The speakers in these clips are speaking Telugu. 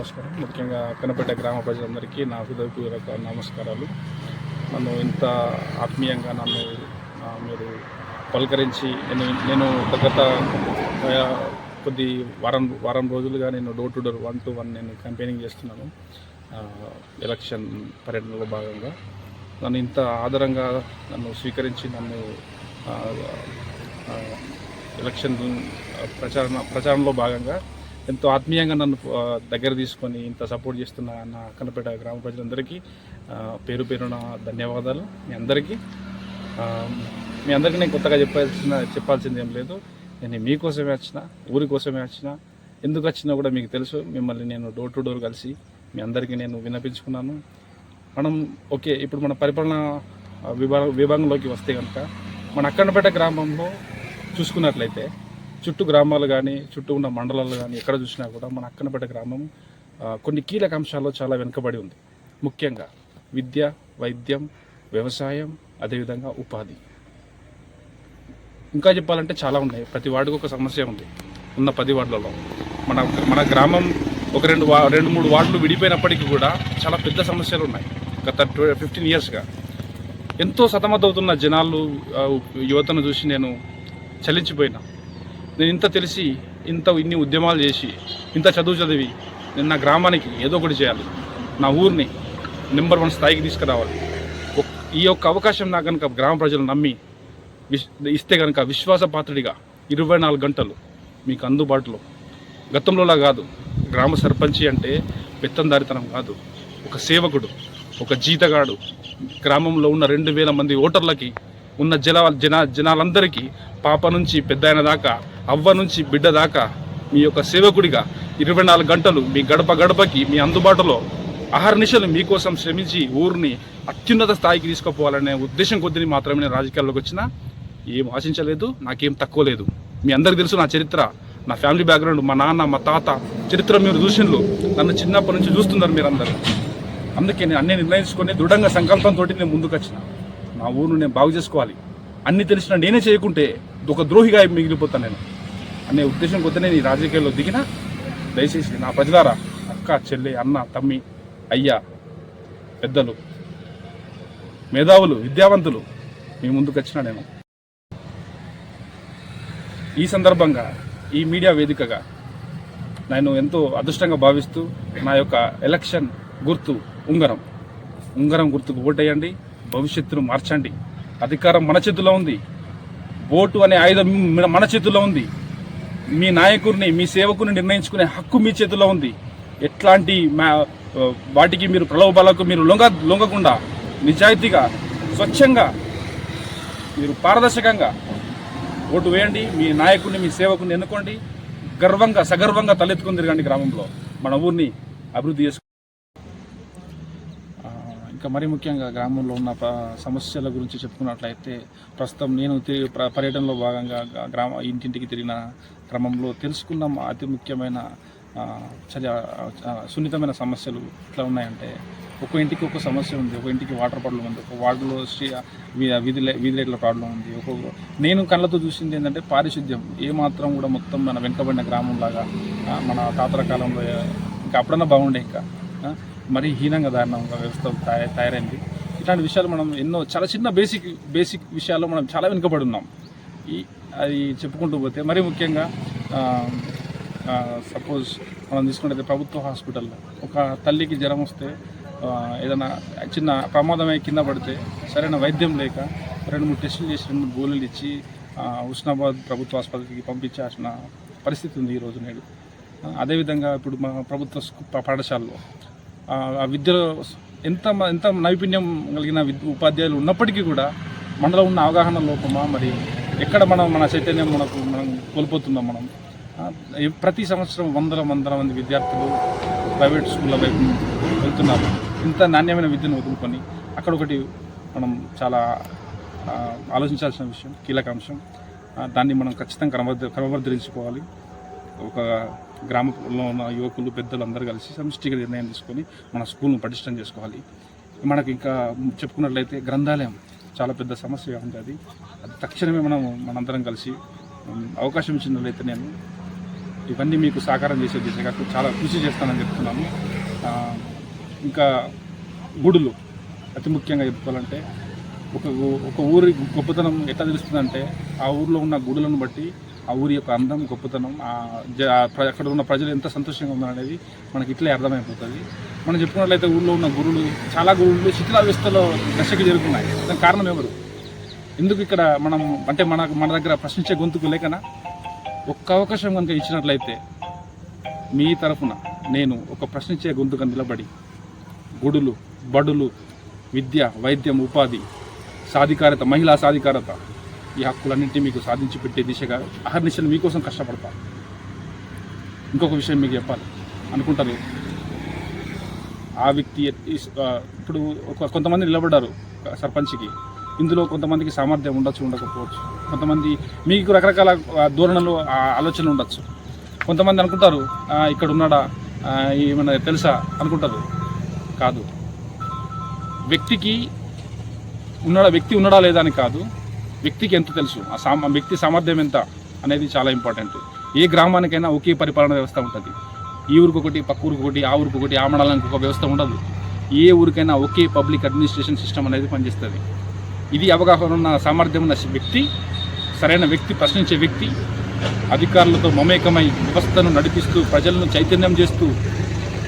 నమస్కారం. ముఖ్యంగా కనపేట గ్రామ ప్రజలందరికీ నా హృదయపూర్వక నమస్కారాలు. నన్ను ఇంత ఆత్మీయంగా నన్ను మీరు పలకరించి నేను నేను గత కొద్ది వారం వారం రోజులుగా నేను door to door one to one నేను క్యాంపెయినింగ్ చేస్తున్నాను. ఎలక్షన్ పర్యటనలో భాగంగా. నన్ను ఇంత ఆదరంగా నన్ను స్వీకరించి నన్ను ఎలక్షన్ ప్రచారణ ప్రచారంలో భాగంగా ఎంతో ఆత్మీయంగా నన్ను దగ్గర తీసుకొని ఇంత సపోర్ట్ చేస్తున్న నా కన్నపేట గ్రామ ప్రజలందరికీ పేరు పేరున ధన్యవాదాలు. మీ అందరికీ మీ అందరికీ నేను కొత్తగా చెప్పాల్సిన చెప్పాల్సింది ఏం లేదు. నేను మీకోసమే వచ్చిన ఊరి కోసమే వచ్చిన ఎందుకు వచ్చినా కూడా మీకు తెలుసు. మిమ్మల్ని నేను డోర్ టు డోర్ కలిసి మీ అందరికీ నేను విన్నపించుకున్నాను. మనం ఓకే ఇప్పుడు మన పరిపాలన విభాగ విభాగంలోకి వస్తే కనుక మన అక్కడపేట గ్రామంలో చూసుకున్నట్లయితే చుట్టూ గ్రామాలు కానీ చుట్టూ ఉన్న మండలాలు కానీ ఎక్కడ చూసినా కూడా మన అక్కనపేట గ్రామం కొన్ని కీలక అంశాల్లో చాలా వెనుకబడి ఉంది. ముఖ్యంగా విద్య వైద్యం వ్యవసాయం అదేవిధంగా ఉపాధి. ఇంకా చెప్పాలంటే చాలా ఉన్నాయి. ప్రతి వార్డుకు ఒక సమస్య ఉంది. ఉన్న పది వార్డులలో. మన మన గ్రామం ఒక రెండు వా రెండు మూడు వార్డులు విడిపోయినప్పటికీ కూడా చాలా పెద్ద సమస్యలు ఉన్నాయి. గత ఫిఫ్టీన్ ఇయర్స్గా. ఎంతో సతమతవుతున్న జనాలు యువతను చూసి నేను చలించిపోయినా. నేను ఇంత తెలిసి ఇంత ఇన్ని ఉద్యమాలు చేసి ఇంత చదువు చదివి నేను నా గ్రామానికి ఏదో ఒకటి చేయాలి. నా ఊరిని నెంబర్ వన్ స్థాయికి తీసుకురావాలి. ఈ యొక్క అవకాశం నాకు కనుక గ్రామ ప్రజలు నమ్మి ఇస్తే కనుక విశ్వాసపాత్రుడిగా ఇరవై నాలుగు గంటలు మీకు అందుబాటులో. గతంలోలా కాదు గ్రామ సర్పంచి అంటే పెత్తందారితనం కాదు. ఒక సేవకుడు ఒక జీతగాడు గ్రామంలో ఉన్న రెండు వేల మంది ఓటర్లకి ఉన్న జన జన జనాలందరికీ పాప నుంచి పెద్ద దాకా అవ్వ నుంచి బిడ్డ దాకా మీ యొక్క సేవకుడిగా ఇరవై నాలుగు గంటలు మీ గడప గడపకి మీ అందుబాటులో అహర్నిశలు మీకోసం శ్రమించి ఊరిని అత్యున్నత స్థాయికి తీసుకుపోవాలనే ఉద్దేశం కొద్దిని మాత్రమే నేను రాజకీయాల్లోకి వచ్చినా ఏం ఆశించలేదు నాకేం తక్కువ లేదు. మీ అందరికి తెలుసు నా చరిత్ర నా ఫ్యామిలీ బ్యాక్గ్రౌండ్ మా నాన్న మా తాత చరిత్ర మీరు చూసిండ్రు నన్ను చిన్నప్పటి నుంచి చూస్తున్నారు మీరందరూ. అందుకే నేను అన్ని నిర్ణయించుకొని దృఢంగా సంకల్పంతో నేను ముందుకు వచ్చిన. నా ఊరును నేను బాగు చేసుకోవాలి. అన్ని తెలిసిన నేనే చేయకుంటే ఒక ద్రోహిగా మిగిలిపోతాను నేను. అనే ఉద్దేశం కొద్ది నేను ఈ రాజకీయాల్లో దిగిన దయచేసి నా ప్రజలారా అక్క చెల్లి అన్న తమ్మి అయ్యా పెద్దలు మేధావులు విద్యావంతులు మీ ముందుకు వచ్చిన నేను. ఈ సందర్భంగా ఈ మీడియా వేదికగా నేను ఎంతో అదృష్టంగా భావిస్తూ నా యొక్క ఎలక్షన్ గుర్తు ఉంగరం. ఉంగరం గుర్తుకు ఓటేయండి భవిష్యత్తును మార్చండి. అధికారం మన చేతిలో ఉంది. ఓటు అనే ఆయుధం మన చేతిలో ఉంది. మీ నాయకుడిని మీ సేవకుని నిర్ణయించుకునే హక్కు మీ చేతిలో ఉంది. ఎట్లాంటి మా- వాటికి మీరు ప్రలోభాలకు మీరు లొంగ లొంగకుండా నిజాయితీగా స్వచ్ఛంగా మీరు పారదర్శకంగా ఓటు వేయండి. మీ నాయకుడిని మీ సేవకుని ఎన్నుకోండి. గర్వంగా సగర్వంగా తలెత్తుకుని తిరగండి గ్రామంలో. మన ఊరిని అభివృద్ధి చేసుకో ఇంకా మరీ ముఖ్యంగా గ్రామంలో ఉన్న సమస్యల గురించి చెప్పుకున్నట్లయితే ప్రస్తుతం నేను తిరిగి ప్ర- పర్యటనలో భాగంగా గ్రామ ఇంటింటికి తిరిగిన క్రమంలో తెలుసుకున్న అతి ముఖ్యమైన ఆ, చాలా సున్నితమైన సమస్యలు ఎట్లా ఉన్నాయంటే ఒక ఇంటికి ఒక సమస్య ఉంది. ఒక ఇంటికి వాటర్ ప్రాబ్లం ఉంది. ఒక వార్డులో శ్రీ వీధి వీధి లైట్ల ప్రాబ్లం ఉంది. ఒక నేను కళ్ళతో చూసింది ఏంటంటే పారిశుద్ధ్యం. ఏ మాత్రం కూడా మొత్తం మన వెనుకబడిన గ్రామంలాగా మన తాతల కాలంలో ఇంకా అప్పుడన్నా బాగుండే ఇంకా మరీ హీనంగా దారుణంగా వ్యవస్థ తయారైంది. ఇట్లాంటి విషయాలు మనం ఎన్నో చాలా చిన్న బేసిక్ బేసిక్ విషయాల్లో మనం చాలా వెనుకబడి ఉన్నాం. ఈ అది చెప్పుకుంటూ పోతే మరీ ముఖ్యంగా సపోజ్ మనం తీసుకుంటే ప్రభుత్వ హాస్పిటల్లో ఒక తల్లికి జ్వరం వస్తే ఏదైనా చిన్న ప్రమాదమై కింద పడితే సరైన వైద్యం లేక రెండు మూడు టెస్టులు చేసి రెండు మూడు గోళీలు ఇచ్చి హుస్నాబాద్ ప్రభుత్వ ఆసుపత్రికి పంపించాల్సిన పరిస్థితి ఉంది ఈరోజు నేడు. అదేవిధంగా ఇప్పుడు మా ప్రభుత్వ స్కూ- పాఠశాలలో ఆ విద్యలో ఎంత ఎంత నైపుణ్యం కలిగిన ఉపాధ్యాయులు ఉన్నప్పటికీ కూడా మనలో ఉన్న అవగాహన లోపమా మరి ఎక్కడ మనం మన చైతన్యం మనకు మనం కోల్పోతున్నాం మనం. ప్రతి సంవత్సరం వందల వందల మంది విద్యార్థులు ప్రైవేట్ స్కూళ్ళ వైపు వెళ్తున్నారు. ఇంత నాణ్యమైన విద్యను వదులుకొని అక్కడ ఒకటి మనం చాలా ఆలోచించాల్సిన విషయం కీలక అంశం దాన్ని మనం ఖచ్చితంగా క్రమబద్ధ క్రమబద్ధరించుకోవాలి ఒక గ్రామంలో ఉన్న యువకులు పెద్దలు అందరూ కలిసి సమిష్టిగా నిర్ణయం తీసుకొని మన స్కూల్ను పటిష్టం చేసుకోవాలి. మనకు ఇంకా చెప్పుకున్నట్లయితే గ్రంథాలయం. చాలా పెద్ద సమస్య ఉంది అది. అది తక్షణమే మనం మనందరం కలిసి అవకాశం ఇచ్చినట్లయితే నేను ఇవన్నీ మీకు సహకారం చేసే దిశగా చాలా కృషి చేస్తానని చెప్తున్నాను. ఇంకా గుడులు అతి ముఖ్యంగా చెప్పుకోవాలంటే ఒక ఒక ఊరి గొప్పతనం ఎట్లా తెలుస్తుందంటే ఆ ఊరిలో ఉన్న గుడులను బట్టి ఆ ఊరి యొక్క అందం గొప్పతనం ఆ జ- అక్కడ ఉన్న ప్రజలు ఎంత సంతోషంగా ఉన్నారనేది మనకి ఇట్లే అర్థమైపోతుంది. మనం చెప్పుకున్నట్లయితే ఊళ్ళో ఉన్న గురువులు చాలా గురులు శిథిలావస్థలో దశకు జరుగుతున్నాయి దానికి కారణం ఎవరు? ఎందుకు ఇక్కడ మనం అంటే మన మన దగ్గర ప్రశ్నించే గొంతుకు లేకనా? ఒక్క అవకాశం కనుక ఇచ్చినట్లయితే మీ తరఫున నేను ఒక ప్రశ్నించే గొంతుగా నిలబడి గుడులు బడులు విద్య వైద్యం ఉపాధి సాధికారత మహిళా సాధికారత ఈ హక్కులన్నింటినీ మీకు సాధించి పెట్టే దిశగా అహర్నిశలు మీకోసం కష్టపడతా ఇంకొక విషయం మీకు చెప్పాలి. అనుకుంటారు ఆ వ్యక్తి ఇప్పుడు కొంతమంది నిలబడ్డారు సర్పంచ్కి. ఇందులో కొంతమందికి సామర్థ్యం ఉండొచ్చు ఉండకపోవచ్చు. కొంతమంది మీకు రకరకాల ధోరణలు ఆలోచనలు ఉండొచ్చు. కొంతమంది అనుకుంటారు ఇక్కడ ఉన్నాడా? ఏమైనా ఏమన్నా తెలుసా? అనుకుంటారు. కాదు. వ్యక్తికి ఉన్నాడా వ్యక్తి ఉన్నాడా లేదా అని కాదు. వ్యక్తికి ఎంత తెలుసు? ఆ సామ వ్యక్తి సామర్థ్యం ఎంత అనేది చాలా ఇంపార్టెంట్. ఏ గ్రామానికైనా ఒకే పరిపాలన వ్యవస్థ ఉంటుంది. ఈ ఊరికి ఒకటి పక్క ఊరికి ఒకటి ఆ ఊరికి ఒకటి ఆ మండలానికి ఒక వ్యవస్థ ఉండదు. ఏ ఊరికైనా ఒకే పబ్లిక్ అడ్మినిస్ట్రేషన్ సిస్టమ్ అనేది పనిచేస్తుంది. ఇది అవగాహన ఉన్న సామర్థ్యం ఉన్న వ్యక్తి సరైన వ్యక్తి ప్రశ్నించే వ్యక్తి అధికారులతో మమేకమై వ్యవస్థను నడిపిస్తూ ప్రజలను చైతన్యం చేస్తూ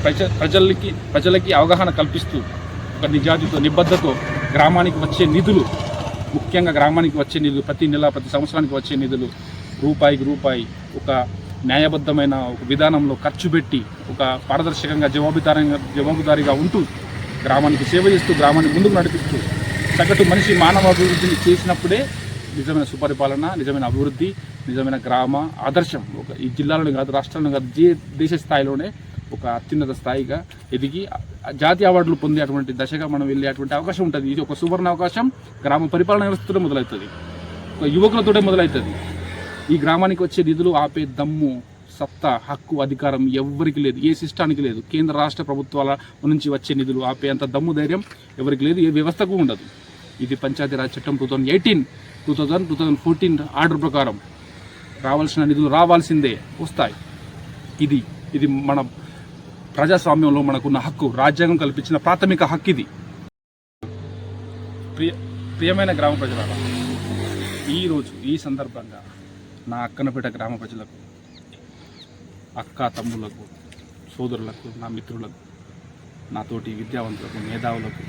ప్రజ ప్రజలకి ప్రజలకి అవగాహన కల్పిస్తూ ఒక నిజాతితో నిబద్ధతో గ్రామానికి వచ్చే నిధులు ముఖ్యంగా గ్రామానికి వచ్చే నిధులు ప్రతి నెల ప్రతి సంవత్సరానికి వచ్చే నిధులు రూపాయికి రూపాయి ఒక న్యాయబద్ధమైన ఒక విధానంలో ఖర్చు పెట్టి ఒక పారదర్శకంగా జవాబుదారంగా జవాబుదారీగా ఉంటూ గ్రామానికి సేవ చేస్తూ గ్రామాన్ని ముందుకు నడిపిస్తూ సగటు మనిషి మానవ అభివృద్ధిని చేసినప్పుడే నిజమైన సుపరిపాలన నిజమైన అభివృద్ధి నిజమైన గ్రామ ఆదర్శం. ఒక ఈ జిల్లాలను కాదు రాష్ట్రాలను కాదు దేశ స్థాయిలోనే ఒక అత్యున్నత స్థాయిగా ఎదిగి జాతీయ అవార్డులు పొందేటువంటి దశగా మనం వెళ్ళేటువంటి అవకాశం ఉంటుంది. ఇది ఒక సువర్ణ అవకాశం. గ్రామ పరిపాలన వ్యవస్థతో మొదలవుతుంది. ఒక యువకులతోటే మొదలవుతుంది. ఈ గ్రామానికి వచ్చే నిధులు ఆపే దమ్ము సత్తా హక్కు అధికారం ఎవ్వరికి లేదు. ఏ సిస్టానికి లేదు. కేంద్ర రాష్ట్ర ప్రభుత్వాల నుంచి వచ్చే నిధులు ఆపే అంత దమ్ము ధైర్యం ఎవరికి లేదు. ఏ వ్యవస్థకు ఉండదు. ఇది పంచాయతీరాజ్ చట్టం two thousand eighteen two thousand two thousand fourteen order ప్రకారం రావాల్సిన నిధులు రావాల్సిందే వస్తాయి. ఇది ఇది మన ప్రజాస్వామ్యంలో మనకున్న హక్కు రాజ్యాంగం కల్పించిన ప్రాథమిక హక్కు ఇది. ప్రియ ప్రియమైన గ్రామ ప్రజలారా ఈరోజు ఈ సందర్భంగా నా అక్కనపేట గ్రామ ప్రజలకు అక్క తమ్ములకు సోదరులకు నా మిత్రులకు నాతోటి విద్యావంతులకు మేధావులకు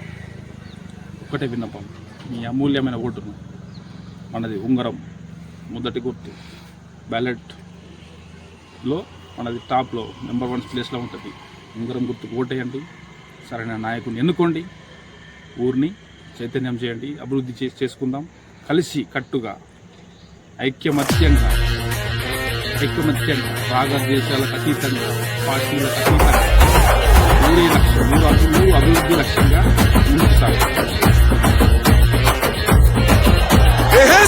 ఒకటే విన్నపం. మీ అమూల్యమైన ఓటును మనది ఉంగరం మొదటి గుర్తు. బ్యాలెట్లో మనది టాప్లో నెంబర్ వన్ ప్లేస్లో ఉంటుంది. ఉంగరం గుర్తుకు ఓటేయండి. సరైన నాయకుని ఎన్నుకోండి. ఊరిని చైతన్యం చేయండి. అభివృద్ధి చేసి చేసుకుందాం. కలిసి కట్టుగా ఐక్యమత్యంగా ఐక్యమత్యంగా రాగద్వేషాలకు అతీతంగా పార్టీలకు అతీతంగా ఊరి లక్ష్యం ఊరు అభివృద్ధి లక్ష్యంగా ముందుకు సాగాలి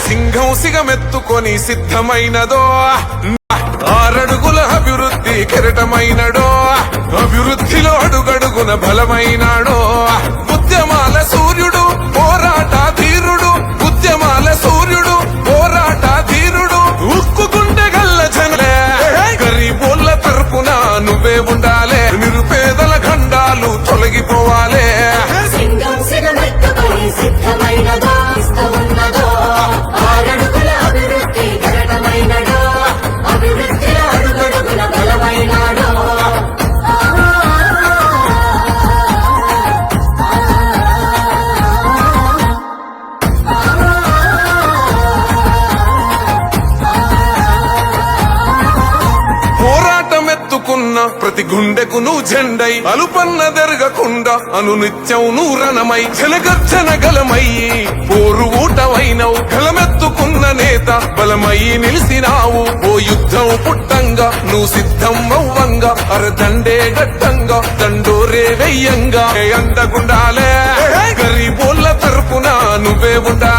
సింహం సిగమెత్తుకొని సిద్ధమైనదో? ఆరడుగుల కెరటమైనడో అభివృద్ధిలో అడుగడుగున బలమైనాడో. జెండై అలుపన్న జరగకుండా అనునిత్యం నువ్వు రణమై జనగర్జన గలమయ్యి పోరు ఊటమైనవు గలమెత్తుకున్న నేత బలమయ్యి నిలిసినావు. ఓ యుద్ధం పుట్టంగా నువ్వు సిద్ధం అవ్వంగా. అరదండే గట్టంగా దండోరే వెయ్యంగా. అండగుండాలే గరీబోళ్ళ తరపున నువ్వే ఉండాలే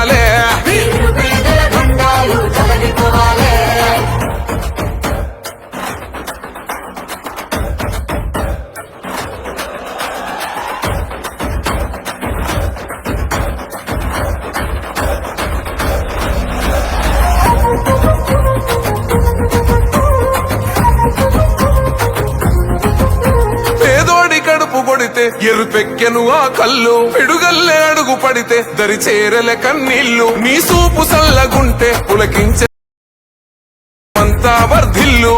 పడితే ఎరుపెక్కెను ఆ కళ్ళు. పిడుగల్లే అడుగు పడితే దరి చేరల కన్నీళ్ళు మీ సూపు సల్లగుంటే పులకించే అంతా వర్ధిల్లు.